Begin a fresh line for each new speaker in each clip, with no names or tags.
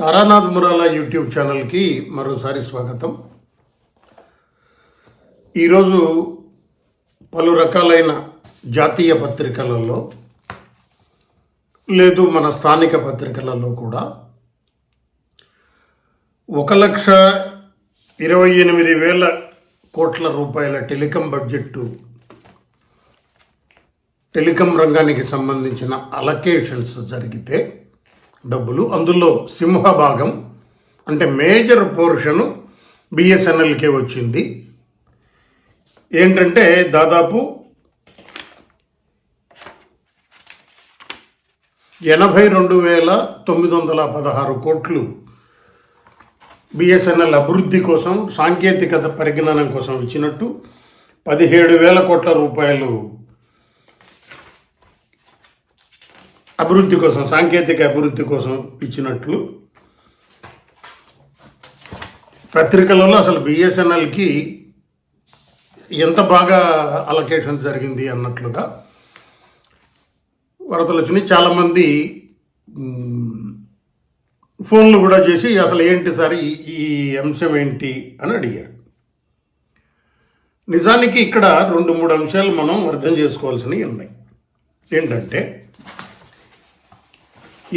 Taranath మురాలా YouTube ఛానల్కి మరోసారి స్వాగతం. ఈరోజు పలు రకాలైన జాతీయ పత్రికలలో లేదు మన స్థానిక పత్రికలలో కూడా ఒక లక్ష ఇరవై ఎనిమిది వేల కోట్ల రూపాయల టెలికాం బడ్జెట్టు టెలికాం రంగానికి సంబంధించిన అలకేషన్స్ జరిగితే డబ్బులు. అందులో సింహ భాగం అంటే మేజర్ పోర్షను బిఎస్ఎన్ఎల్కే వచ్చింది. ఏంటంటే దాదాపు ఎనభై రెండు వేల తొమ్మిది వందల పదహారు కోట్లు బిఎస్ఎన్ఎల్ అభివృద్ధి కోసం సాంకేతికత పరిజ్ఞానం కోసం ఇచ్చినట్టు పదిహేడు వేల కోట్ల రూపాయలు అభివృద్ధి కోసం సాంకేతిక అభివృద్ధి కోసం ఇచ్చినట్లు పత్రికలలో అసలు బిఎస్ఎన్ఎల్కి ఎంత బాగా అలొకేషన్ జరిగింది అన్నట్లుగా వరదలు వచ్చినాయి. చాలామంది ఫోన్లు కూడా చేసి అసలు ఏంటి సార్ ఈ అంశం ఏంటి అని అడిగారు. నిజానికి ఇక్కడ రెండు మూడు అంశాలు మనం అర్థం చేసుకోవాల్సినవి ఉన్నాయి. ఏంటంటే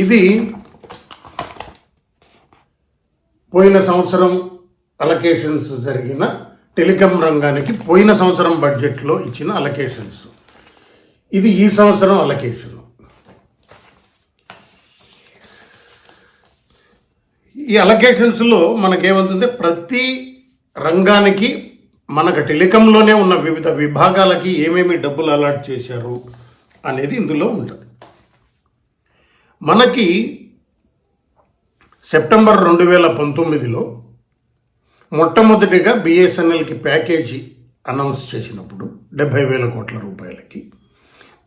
ఇది పోయిన సంవత్సరం అలకేషన్స్ జరిగిన టెలికాం రంగానికి పోయిన సంవత్సరం బడ్జెట్లో ఇచ్చిన అలకేషన్స్ ఇది ఈ సంవత్సరం అలకేషన్ ఈ అలకేషన్స్లో మనకేమవుతుంది? ప్రతి రంగానికి మనకు టెలికంలోనే ఉన్న వివిధ విభాగాలకి ఏమేమి డబ్బులు అలాట్ చేశారు అనేది ఇందులో ఉంటుంది. మనకి సెప్టెంబర్ రెండు వేల పంతొమ్మిదిలో మొట్టమొదటిగా బిఎస్ఎన్ఎల్కి ప్యాకేజీ అనౌన్స్ చేసినప్పుడు డెబ్భై వేల కోట్ల రూపాయలకి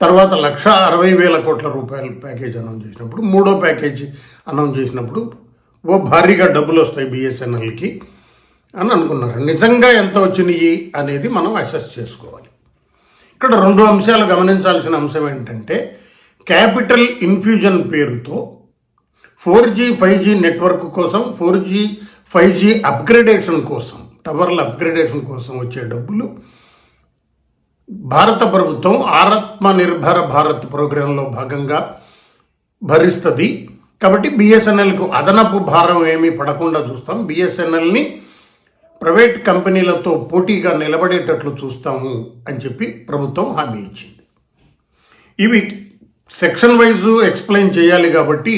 తర్వాత లక్ష అరవై వేల కోట్ల రూపాయల ప్యాకేజ్ అనౌన్స్ చేసినప్పుడు మూడో ప్యాకేజీ అనౌన్స్ చేసినప్పుడు ఓ భారీగా డబ్బులు వస్తాయి బిఎస్ఎన్ఎల్కి అని అనుకున్నారు. నిజంగా ఎంత వచ్చినాయి అనేది మనం అసెస్ చేసుకోవాలి. ఇక్కడ రెండు అంశాలు గమనించాల్సిన అంశం ఏంటంటే క్యాపిటల్ ఇన్ఫ్యూజన్ పేరుతో four G five G network కోసం four G five G upgradation కోసం టవర్ల అప్గ్రేడేషన్ కోసం వచ్చే డబ్బులు భారత ప్రభుత్వం ఆత్మ నిర్భర భారత్ ప్రోగ్రాంలో భాగంగా భరిస్తుంది. కాబట్టి బిఎస్ఎన్ఎల్కు అదనపు భారం ఏమీ పడకుండా చూస్తాం. బిఎస్ఎన్ఎల్ని ప్రైవేట్ కంపెనీలతో పోటీగా నిలబడేటట్లు చూస్తాము అని చెప్పి ప్రభుత్వం హామీ ఇచ్చింది. ఇవి సెక్షన్ వైజ్ ఎక్స్ప్లెయిన్ చేయాలి కాబట్టి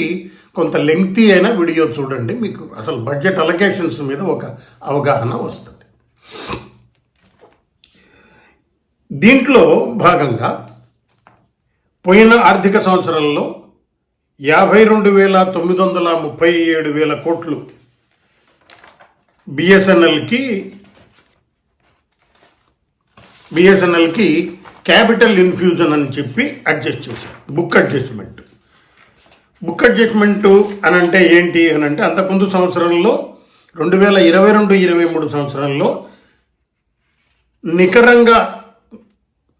కొంత లెంగ్తీ అయిన వీడియో చూడండి. మీకు అసలు బడ్జెట్ అలొకేషన్స్ మీద ఒక అవగాహన వస్తుంది. దీంట్లో భాగంగా పోయిన ఆర్థిక సంవత్సరంలో యాభై రెండు వేల తొమ్మిది వందల ముప్పై ఏడు వేల కోట్లు బిఎస్ఎన్ఎల్కి బిఎస్ఎన్ఎల్కి క్యాపిటల్ ఇన్ఫ్యూజన్ అని చెప్పి అడ్జస్ట్ చేశారు. Book adjustment. బుక్ అడ్జస్ట్మెంట్ అని అంటే ఏంటి అని అంటే అంతకుముందు సంవత్సరంలో రెండు వేల ఇరవై రెండు ఇరవై మూడు సంవత్సరంలో నికరంగా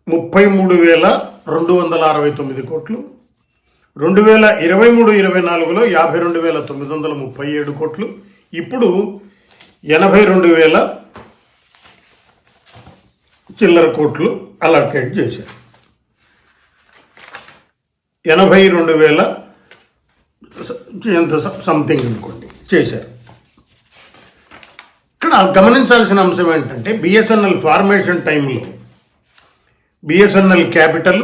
ముప్పై మూడు వేల రెండు వందల అరవై తొమ్మిది కోట్లు రెండు వేల ఇరవై మూడు ఇరవై నాలుగులో యాభై రెండు వేల తొమ్మిది వందల ముప్పై ఏడు కోట్లు ఇప్పుడు ఎనభై రెండు వేల చిల్లర కోట్లు అలాకేట్ చేశారు. ఎనభై రెండు వేల ఎంత సంథింగ్ అనుకోండి చేశారు. ఇక్కడ గమనించాల్సిన అంశం ఏంటంటే బిఎస్ఎన్ఎల్ ఫార్మేషన్ టైంలో బిఎస్ఎన్ఎల్ క్యాపిటల్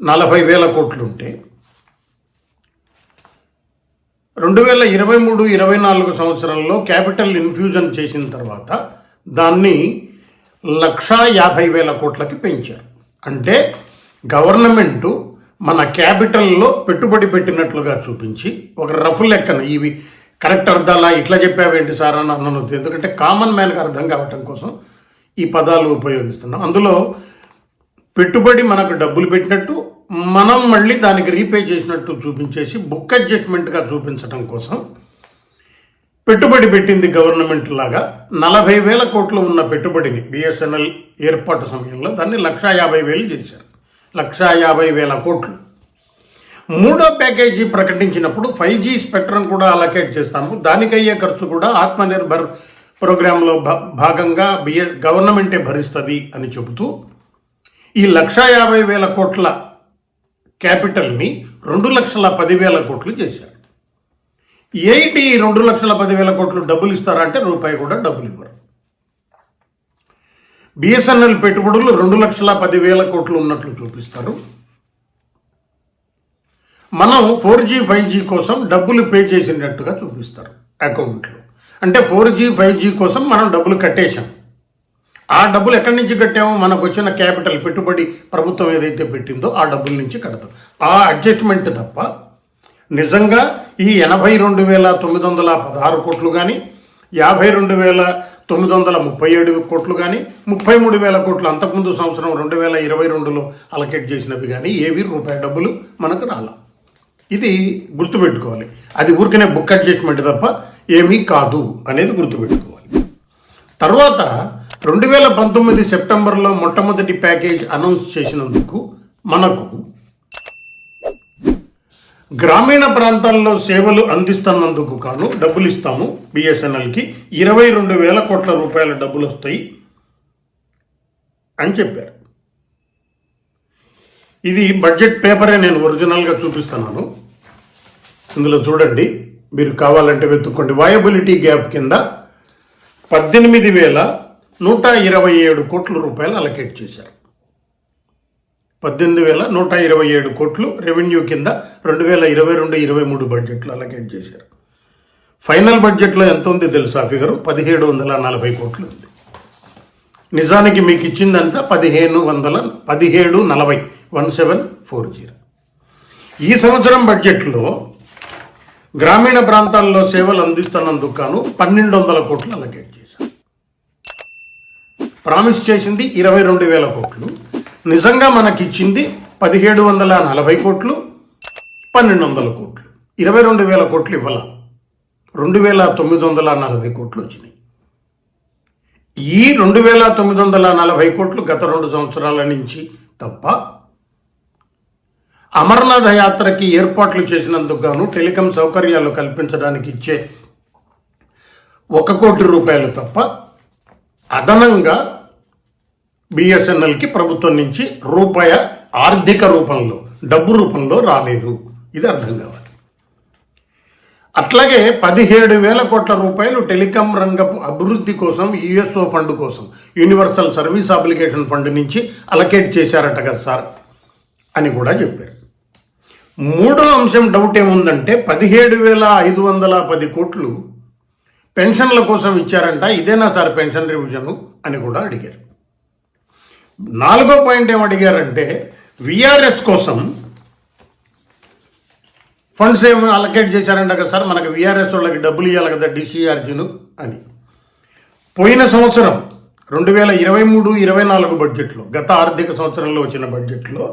నలభై వేల కోట్లు ఉంటే రెండు వేల ఇరవై మూడు ఇరవై నాలుగు సంవత్సరంలో క్యాపిటల్ ఇన్ఫ్యూజన్ చేసిన తర్వాత దాన్ని లక్షా యాభై వేల కోట్లకి పెంచారు. అంటే గవర్నమెంటు మన క్యాపిటల్లో పెట్టుబడి పెట్టినట్లుగా చూపించి ఒక రఫ్ లెక్కన ఇవి కరెక్ట్ అర్థాలా? ఇట్లా చెప్పావేంటి సార్ అని అన్నను ఎందుకంటే కామన్ మ్యాన్కి అర్థం కావటం కోసం ఈ పదాలు ఉపయోగిస్తున్నాం. అందులో పెట్టుబడి మనకు డబ్బులు పెట్టినట్టు మనం మళ్ళీ దానికి రీపే చేసినట్టు చూపించేసి బుక్ అడ్జస్ట్మెంట్గా చూపించడం కోసం పెట్టుబడి పెట్టింది గవర్నమెంట్ లాగా నలభై వేల కోట్లు ఉన్న పెట్టుబడిని బిఎస్ఎన్ఎల్ ఏర్పాటు సమయంలో దాన్ని లక్షా యాభై వేలు చేశారు. లక్షా యాభై వేల కోట్లు. మూడో ప్యాకేజీ ప్రకటించినప్పుడు ఫైవ్ జీ స్పెక్ట్రమ్ కూడా అలకేట్ చేస్తాము. దానికయ్యే ఖర్చు కూడా ఆత్మనిర్భర్ ప్రోగ్రాంలో భా- భాగంగా బిఏ గవర్నమెంటే భరిస్తుంది అని చెబుతూ ఈ లక్షా యాభై వేల కోట్ల క్యాపిటల్ని రెండు లక్షల పదివేల కోట్లు చేశారు. ఏంటి రెండు లక్షల పదివేల కోట్లు డబ్బులు ఇస్తారంటే రూపాయి కూడా డబ్బులు ఇవ్వరు. బిఎస్ఎన్ఎల్ పెట్టుబడులు రెండు లక్షల పదివేల కోట్లు ఉన్నట్లు చూపిస్తారు. మనం ఫోర్ జీ ఫైవ్ జీ కోసం డబ్బులు పే చేసినట్టుగా చూపిస్తారు అకౌంట్లో. అంటే ఫోర్ జీ ఫైవ్ జీ కోసం మనం డబ్బులు కట్టేశాం. ఆ డబ్బులు ఎక్కడి నుంచి కట్టామో మనకు వచ్చిన క్యాపిటల్ పెట్టుబడి ప్రభుత్వం ఏదైతే పెట్టిందో ఆ డబ్బుల నుంచి కడతాం. ఆ అడ్జస్ట్మెంట్ తప్ప నిజంగా ఈ ఎనభై రెండు వేల తొమ్మిది వందల పదహారు కోట్లు కానీ యాభై రెండు వేల తొమ్మిది వందల ముప్పై ఏడు కోట్లు కానీ ముప్పై మూడు వేల కోట్లు అంతకుముందు సంవత్సరం రెండు వేల ఇరవై రెండులో అలకేట్ చేసినవి కానీ ఏవి రూపాయి డబ్బులు మనకు రాల. ఇది గుర్తుపెట్టుకోవాలి. అది ఊరికనే బుక్ అడ్జస్ట్మెంట్ తప్ప ఏమీ కాదు అనేది గుర్తుపెట్టుకోవాలి. తర్వాత రెండు వేల పంతొమ్మిది సెప్టెంబర్లో మొట్టమొదటి ప్యాకేజ్ అనౌన్స్ చేసినందుకు మనకు గ్రామీణ ప్రాంతాల్లో సేవలు అందిస్తున్నందుకు కాను డబ్బులు ఇస్తాము బిఎస్ఎన్ఎల్కి ఇరవై రెండు వేల కోట్ల రూపాయల డబ్బులు వస్తాయి అని చెప్పారు. ఇది బడ్జెట్ పేపరే నేను ఒరిజినల్గా చూపిస్తున్నాను. ఇందులో చూడండి మీరు కావాలంటే వెతుక్కోండి. వయబిలిటీ గ్యాప్ కింద పద్దెనిమిది వేల నూట ఇరవై ఏడు కోట్ల రూపాయలు అలకేట్ చేశారు. పద్దెనిమిది వేల నూట ఇరవై ఏడు కోట్లు రెవెన్యూ కింద రెండు వేల ఇరవై రెండు ఇరవై మూడు బడ్జెట్లో అలకేట్ చేశారు. ఫైనల్ బడ్జెట్లో ఎంత ఉంది తెలుసా ఫిగరు పదిహేడు వందల నలభై కోట్లు ఉంది. నిజానికి మీకు ఇచ్చిందంతా పదిహేను వందల పదిహేడు నలభై వన్ సెవెన్ ఫోర్ జీరో. ఈ సంవత్సరం బడ్జెట్లో గ్రామీణ ప్రాంతాల్లో సేవలు అందిస్తున్నందుకు గాను పన్నెండు వందల కోట్లు అలకేట్ చేశారు. ప్రామిస్ చేసింది ఇరవై రెండు వేల కోట్లు. నిజంగా మనకిచ్చింది పదిహేడు వందల నలభై కోట్లు పన్నెండు వందల కోట్లు. ఇరవై రెండు వేల కోట్లు ఇవ్వాల. రెండు వేల తొమ్మిది వందల నలభై కోట్లు వచ్చినాయి. ఈ రెండు వేల తొమ్మిది వందల నలభై కోట్లు గత రెండు సంవత్సరాల నుంచి తప్ప అమర్నాథ యాత్రకి ఏర్పాట్లు చేసినందుకు గాను టెలికాం సౌకర్యాలు కల్పించడానికి ఇచ్చే ఒక కోటి రూపాయలు తప్ప అదనంగా బిఎస్ఎన్ఎల్కి ప్రభుత్వం నుంచి రూపాయ ఆర్థిక రూపంలో డబ్బు రూపంలో రాలేదు. ఇది అర్థం కావాలి. అట్లాగే పదిహేడు వేల కోట్ల రూపాయలు టెలికాం రంగపు అభివృద్ధి కోసం యుఎస్ఓ ఫండ్ కోసం యూనివర్సల్ సర్వీస్ అప్లికేషన్ ఫండ్ నుంచి అలకేట్ చేశారట కదా సార్ అని కూడా చెప్పారు. మూడో అంశం డౌట్ ఏముందంటే పదిహేడు వేల ఐదు వందల పది కోట్లు పెన్షన్ల కోసం ఇచ్చారంట. ఇదేనా సార్ పెన్షన్ రివిజను అని కూడా అడిగారు. నాలుగో పాయింట్ ఏమడిగారంటే అడిగారంటే విఆర్ఎస్ కోసం ఫండ్స్ ఏమి అలకేట్ చేశారంట కదా సార్ మనకు విఆర్ఎస్ వాళ్ళకి డబ్బులు ఇవ్వాలి కదా డిసిఆర్జీను అని. పోయిన సంవత్సరం రెండు వేల ఇరవై మూడు ఇరవై నాలుగు బడ్జెట్లో గత ఆర్థిక సంవత్సరంలో వచ్చిన బడ్జెట్లో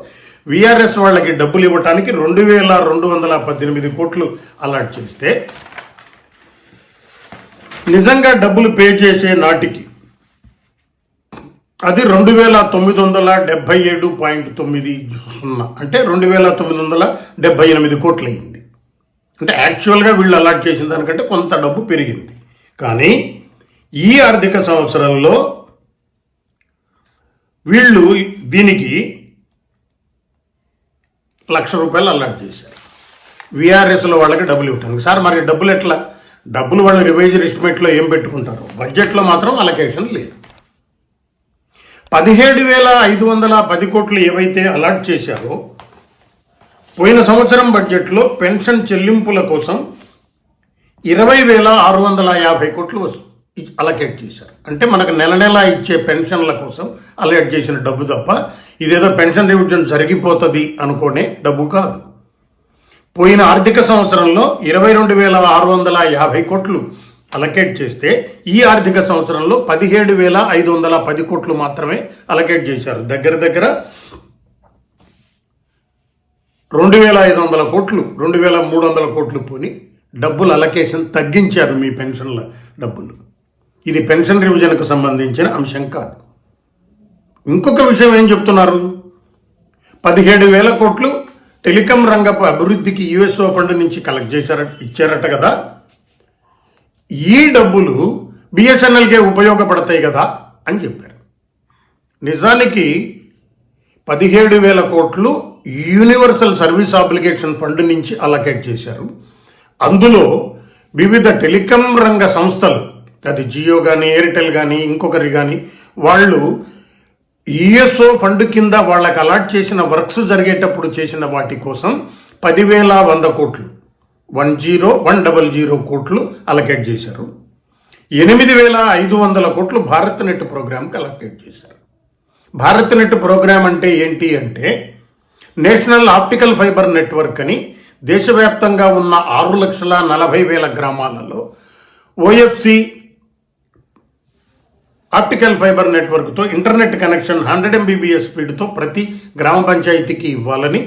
విఆర్ఎస్ వాళ్ళకి డబ్బులు ఇవ్వడానికి రెండు వేల రెండు వందల పద్దెనిమిది కోట్లు అలాట్ చేస్తే నిజంగా డబ్బులు పే చేసే నాటికి అది రెండు వేల తొమ్మిది వందల డెబ్బై ఏడు పాయింట్ తొమ్మిది సున్నా. అంటే రెండు వేల తొమ్మిది వందల డెబ్బై ఎనిమిది కోట్లు అయింది అంటే యాక్చువల్గా వీళ్ళు అలాట్ చేసిన దానికంటే కొంత డబ్బు పెరిగింది. కానీ ఈ ఆర్థిక సంవత్సరంలో వీళ్ళు దీనికి లక్ష రూపాయలు అలాట్ చేశారు. విఆర్ఎస్లో వాళ్ళకి డబ్బులు ఇవ్వటానికి. సార్ మరి డబ్బులు ఎట్లా? డబ్బులు వాళ్ళు రివైజర్ ఎస్టిమేట్లో ఏం పెట్టుకుంటారు? బడ్జెట్లో మాత్రం అలకేషన్ లేదు. పదిహేడు వేల ఐదు వందల పది కోట్లు ఏవైతే అలాట్ చేశారో పోయిన సంవత్సరం బడ్జెట్లో పెన్షన్ చెల్లింపుల కోసం ఇరవై వేల ఆరు వందల యాభై కోట్లు అలకేట్ చేశారు. అంటే మనకు నెల నెల ఇచ్చే పెన్షన్ల కోసం అలకేట్ చేసిన డబ్బు తప్ప ఇదేదో పెన్షన్ రివిజన్ జరిగిపోతుంది అనుకోనే డబ్బు కాదు. పోయిన ఆర్థిక సంవత్సరంలో ఇరవై రెండు వేల ఆరు వందల యాభై కోట్లు అలకేట్ చేస్తే ఈ ఆర్థిక సంవత్సరంలో పదిహేడు వేల ఐదు వందల పది కోట్లు మాత్రమే అలకేట్ చేశారు. దగ్గర దగ్గర రెండు వేల ఐదు వందల కోట్లు రెండు వేల మూడు వందల కోట్లు పోని డబ్బులు అలకేషన్ తగ్గించారు మీ పెన్షన్ల డబ్బులు. ఇది పెన్షన్ రివిజన్కు సంబంధించిన అంశం కాదు. ఇంకొక విషయం ఏం చెప్తున్నారు? పదిహేడు వేల కోట్లు టెలికాం రంగపు అభివృద్ధికి యుఎస్ఓ ఫండ్ నుంచి కలెక్ట్ చేశారట ఇచ్చారట కదా? ఈ డబ్బులు బిఎస్ఎన్ఎల్కే ఉపయోగపడతాయి కదా అని చెప్పారు. నిజానికి పదిహేడు వేల కోట్లు యూనివర్సల్ సర్వీస్ అప్లికేషన్ ఫండ్ నుంచి అలకేట్ చేశారు. అందులో వివిధ టెలికాం రంగ సంస్థలు అది జియో కానీ ఎయిర్టెల్ కానీ ఇంకొకరి కానీ వాళ్ళు ఈఎస్ఓ ఫండ్ కింద వాళ్ళకి అలాట్ చేసిన వర్క్స్ జరిగేటప్పుడు చేసిన వాటి కోసం పదివేల వంద కోట్లు. One zero one double zero కోట్లు అలకేట్ చేశారు. ఎనిమిది వేల ఐదు వందల కోట్లు భారత్ నెట్ ప్రోగ్రామ్కి అలకేట్ చేశారు. భారత్ నెట్ ప్రోగ్రామ్ అంటే ఏంటి అంటే నేషనల్ ఆప్టికల్ ఫైబర్ నెట్వర్క్ అని దేశవ్యాప్తంగా ఉన్న ఆరు లక్షల నలభై వేల గ్రామాలలో ఓఎఫ్సి ఆప్టికల్ ఫైబర్ నెట్వర్క్తో ఇంటర్నెట్ కనెక్షన్ హండ్రెడ్ ఎంబీబీఎస్ స్పీడ్తో ప్రతి గ్రామ పంచాయతీకి ఇవ్వాలని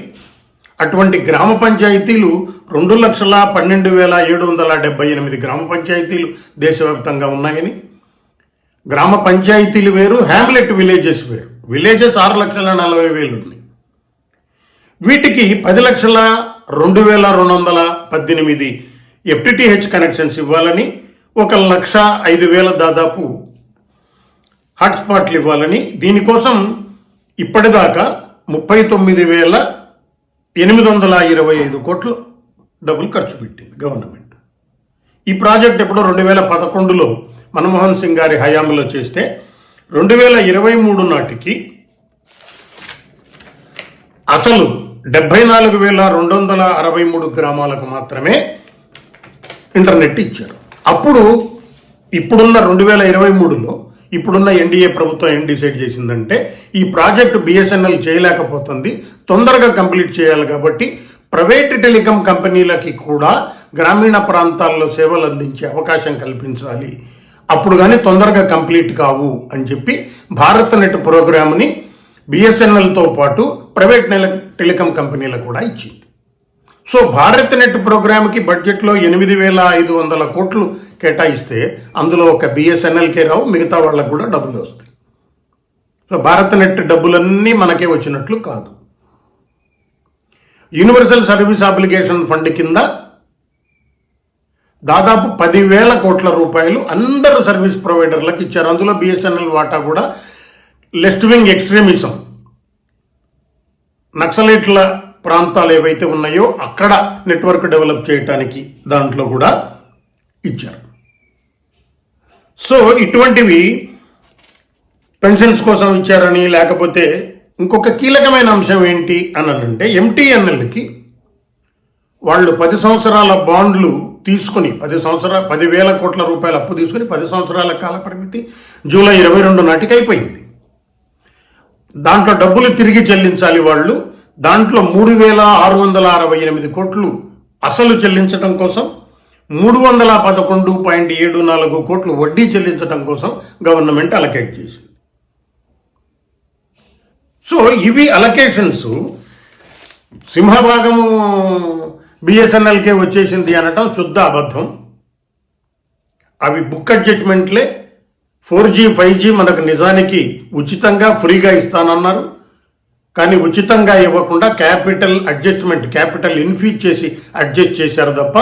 అటువంటి గ్రామ పంచాయతీలు రెండు లక్షల పన్నెండు వేల ఏడు వందల డెబ్బై ఎనిమిది గ్రామ పంచాయతీలు దేశవ్యాప్తంగా ఉన్నాయని. గ్రామ పంచాయతీలు వేరు హ్యామ్లెట్ విలేజెస్ వేరు. విలేజెస్ ఆరు లక్షల నలభై వేలు ఉన్నాయి. వీటికి పది లక్షల రెండు వేల రెండు వందల పద్దెనిమిది ఎఫ్టిటిహెచ్ కనెక్షన్స్ ఇవ్వాలని ఒక లక్ష ఐదు వేల దాదాపు హాట్స్పాట్లు ఇవ్వాలని. దీనికోసం ఇప్పటిదాకా ముప్పై తొమ్మిది వేల ఎనిమిది వందల ఇరవై ఐదు కోట్లు డబ్బులు ఖర్చు పెట్టింది గవర్నమెంట్. ఈ ప్రాజెక్ట్ ఎప్పుడో రెండు వేల పదకొండులో మన్మోహన్ సింగ్ గారి హయాంలో చేస్తే రెండు వేల ఇరవై మూడు నాటికి అసలు డెబ్బై నాలుగు వేల రెండు వందల అరవై మూడు గ్రామాలకు మాత్రమే ఇంటర్నెట్ ఇచ్చారు. అప్పుడు ఇప్పుడున్న రెండు వేల ఇరవై మూడులో ఇప్పుడున్న ఎన్డీఏ ప్రభుత్వం ఏం డిసైడ్ చేసిందంటే ఈ ప్రాజెక్టు బిఎస్ఎన్ఎల్ చేయలేకపోతుంది తొందరగా కంప్లీట్ చేయాలి కాబట్టి ప్రైవేట్ టెలికాం కంపెనీలకి కూడా గ్రామీణ ప్రాంతాల్లో సేవలు అందించే అవకాశం కల్పించాలి. అప్పుడు కానీ తొందరగా కంప్లీట్ కావు అని చెప్పి భారత్ నెట్ ప్రోగ్రామ్ని బిఎస్ఎన్ఎల్తో పాటు ప్రైవేట్ నెల టెలికాం కంపెనీలకు కూడా ఇచ్చింది. సో భారత్ నెట్ ప్రోగ్రామ్కి బడ్జెట్లో ఎనిమిది వేల ఐదు వందల కోట్లు కేటాయిస్తే అందులో ఒక బిఎస్ఎన్ఎల్కే రావు మిగతా వాళ్ళకు కూడా డబ్బులు వస్తాయి. సో భారత్ నెట్ డబ్బులన్నీ మనకే వచ్చినట్లు కాదు. యూనివర్సల్ సర్వీస్ అప్లికేషన్ ఫండ్ కింద దాదాపు పదివేల కోట్ల రూపాయలు అందరు సర్వీస్ ప్రొవైడర్లకు ఇచ్చారు. అందులో బిఎస్ఎన్ఎల్ వాటా కూడా లెఫ్ట్ వింగ్ ఎక్స్ట్రీమిజం. నక్సలైట్ల ప్రాంతాలు ఏవైతే ఉన్నాయో అక్కడ నెట్వర్క్ డెవలప్ చేయటానికి దాంట్లో కూడా ఇచ్చారు. సో ఇటువంటివి పెన్షన్స్ కోసం ఇచ్చారని లేకపోతే ఇంకొక కీలకమైన అంశం ఏంటి అని అంటే ఎంటీఎన్ఎల్కి వాళ్ళు పది సంవత్సరాల బాండ్లు తీసుకుని పది సంవత్సరాల పదివేల కోట్ల రూపాయల అప్పు తీసుకుని పది సంవత్సరాల కాల పరిమితి జూలై ఇరవై రెండు నాటికి అయిపోయింది. దాంట్లో డబ్బులు తిరిగి చెల్లించాలి వాళ్ళు. దాంట్లో మూడు వేల ఆరు వందల అరవై ఎనిమిది కోట్లు అసలు చెల్లించడం కోసం మూడు వందల పదకొండు పాయింట్ ఏడు నాలుగు కోట్లు వడ్డీ చెల్లించడం కోసం గవర్నమెంట్ అలకేట్ చేసింది. సో ఇవి అలకేషన్స్ సింహభాగము బిఎస్ఎన్ఎల్కే వచ్చేసింది అనటం శుద్ధ అబద్ధం. అవి బుక్ అడ్జస్ట్మెంట్లే ఫోర్ జీ ఫైవ్ జీ మనకు నిజానికి ఉచితంగా ఫ్రీగా ఇస్తానన్నారు. కానీ ఉచితంగా ఇవ్వకుండా క్యాపిటల్ అడ్జస్ట్మెంట్ క్యాపిటల్ ఇన్ఫ్యూజ్ చేసి అడ్జస్ట్ చేశారు తప్ప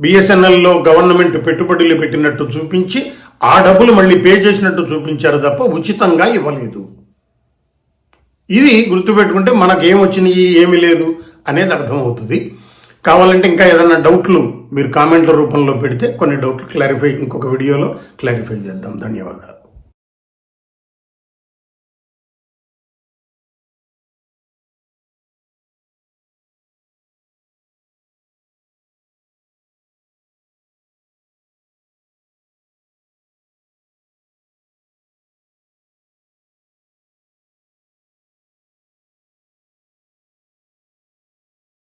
బిఎస్ఎన్ఎల్లో గవర్నమెంట్ పెట్టుబడులు పెట్టినట్టు చూపించి ఆ డబ్బులు మళ్ళీ పే చేసినట్టు చూపించారు తప్ప ఉచితంగా ఇవ్వలేదు. ఇది గుర్తుపెట్టుకుంటే మనకు ఏమొచ్చినాయి ఏమీ లేదు అనేది అర్థమవుతుంది. కావాలంటే ఇంకా ఏదైనా డౌట్లు మీరు కామెంట్ల రూపంలో పెడితే కొన్ని డౌట్లు క్లారిఫై ఇంకొక వీడియోలో క్లారిఫై చేద్దాం. ధన్యవాదాలు.